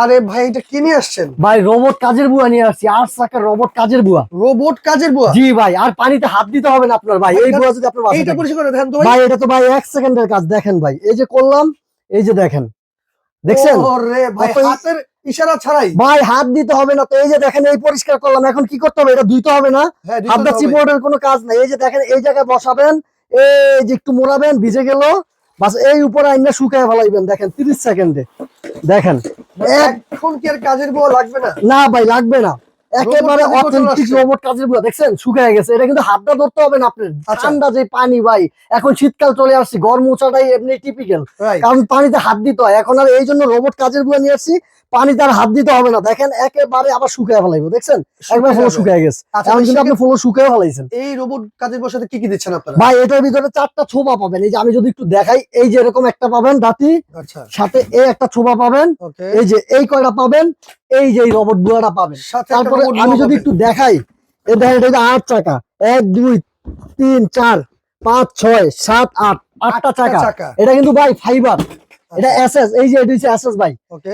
আরে ভাই এটা কি নিয়ে আসছেন? ভাই রোবট কাজের বুয়া নিয়ে আসছি। আর চাকার রোবট কাজের বুয়া। রোবট কাজের বুয়া? জি ভাই আর পানিতে হাত দিতে হবে না আপনার ভাই। এই বুয়া যদি আপনার এইটা পরিষ্কার করে দেন তো ভাই। এটা তো ভাই এক সেকেন্ডের কাজ। দেখেন ভাই এই যে করলাম এই যে দেখেন। দেখছেন? ভাই হাতের ইশারা ছাড়াই। ভাই হাত দিতে হবে না তো। এই যে দেখেন এই পরিষ্কার করলাম। এখন কি করতে হবে? এটা ধুইতে হবে না? হ্যাঁ দিতে হাতটা কোনো কাজ নাই। এই যে দেখেন এই জায়গায় বসাবেন এই যে একটু মোড়াবেন ভিজে গেল। বাস এই উপরে আইনা শুকায় ফেলাইবেন। দেখেন তিরিশ সেকেন্ডে। দেখেন। এখন কি আর কাজের বউ লাগবে না? না ভাই লাগবে না। একেবারে অথেন্টিক রোবট কাজের বুয়া দেখছেন? শুকায় গেছে। এটা কিন্তু হাতটা ধরতে হবে না আপনার। আচ্ছা। ঠান্ডা যে পানি ভাই এখন শীতকাল চলে আসছে গরম মোচাটাই এমনি টিপিক্যাল কারণ পানিতে হাত দিতে হয়। এখন আর এই জন্য রোবট কাজের বুয়া নিয়ে আসছি পানিতে আর হাত দিতে হবে না। দেখেন একেবারে আবার শুকায় ফেলাইবো দেখছেন? একবার ফুলো। শুকায় গেছে। আচ্ছা, এখন কিন্তু আপনি ফুলো শুকায় ফেলাইছেন। এই রোবট কাজের সাথে কি কি দিচ্ছেন আপনারা? ভাই এটার ভিতরে চারটা ছোপা পাবেন। এই যে আমি যদি একটু দেখাই এই যে এরকম একটা পাবেন দাঁতি আচ্ছা। সাথে এই একটা ছোপা পাবেন। এই যে এই কয়টা পাবেন? এই যে রোবট সাথে একটা তারপরে আমি যদি একটু দেখাই দেখেন এটা আট চাকা। এক দুই তিন চার পাঁচ ছয় সাত আট। আটটা চাকা। এটা কিন্তু ভাই ফাইবার এটা এসএস এই যে এটা হচ্ছে এসএস ভাই।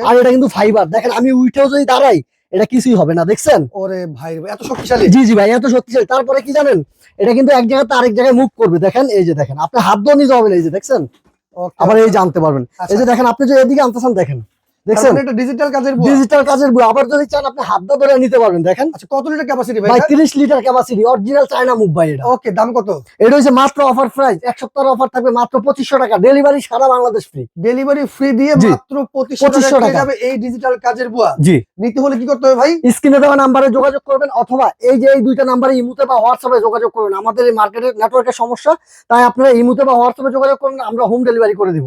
আর এটা কিন্তু ফাইবার দেখেন আমি উইঠেও যদি দাঁড়াই এটা কিছুই হবে না দেখছেন? ওরে ভাই এত শক্তিশালী। জি জি ভাই এত শক্তিশালী। তারপরে কি জানেন? এটা কিন্তু এক জায়গাতে আরেক জায়গায় মুভ করবে। দেখেন এই যে দেখেন আপনি হাত দিয়ে নিতে হবে এই যে দেখছেন? আবার এই। জানতে পারবেন। আচ্ছা। এই যে দেখেন আপনি যে এদিকে আনতেছেন দেখেন। দেখছেন? মানে এটা ডিজিটাল কাজের বুয়া। ডিজিটাল কাজের বই আবার যদি চান আপনি হাত ধরে নিতে পারবেন দেখেন। আচ্ছা কত লিটার ক্যাপাসিটি ভাই? ভাই তিরিশ litre capacity original China move ভাই এটা। ওকে দাম কত? এটা হচ্ছে মাত্র অফার প্রাইস এক সপ্তাহের অফার থাকবে মাত্র পঁচিশশো টাকা। ডেলিভারি সারা বাংলাদেশ ফ্রি ডেলিভারি ফ্রি দিয়ে। মাত্র 2500 টাকা যাবে এই ডিজিটাল কাজের বুয়া। জি। নিতে হলে কি করতে হবে ভাই? স্ক্রিনে দেওয়া নাম্বারে যোগাযোগ করবেন অথবা এই যে এই দুইটা নাম্বারে ইমুতে বা হোয়াটসঅ্যাপে যোগাযোগ করবেন। আমাদের এই মার্কেটের নেটওয়ার্কের সমস্যা তাই আপনারা ইমুতে বা হোয়াটসঅ্যাপে যোগাযোগ করবেন আমরা হোম ডেলিভারি করে দিব।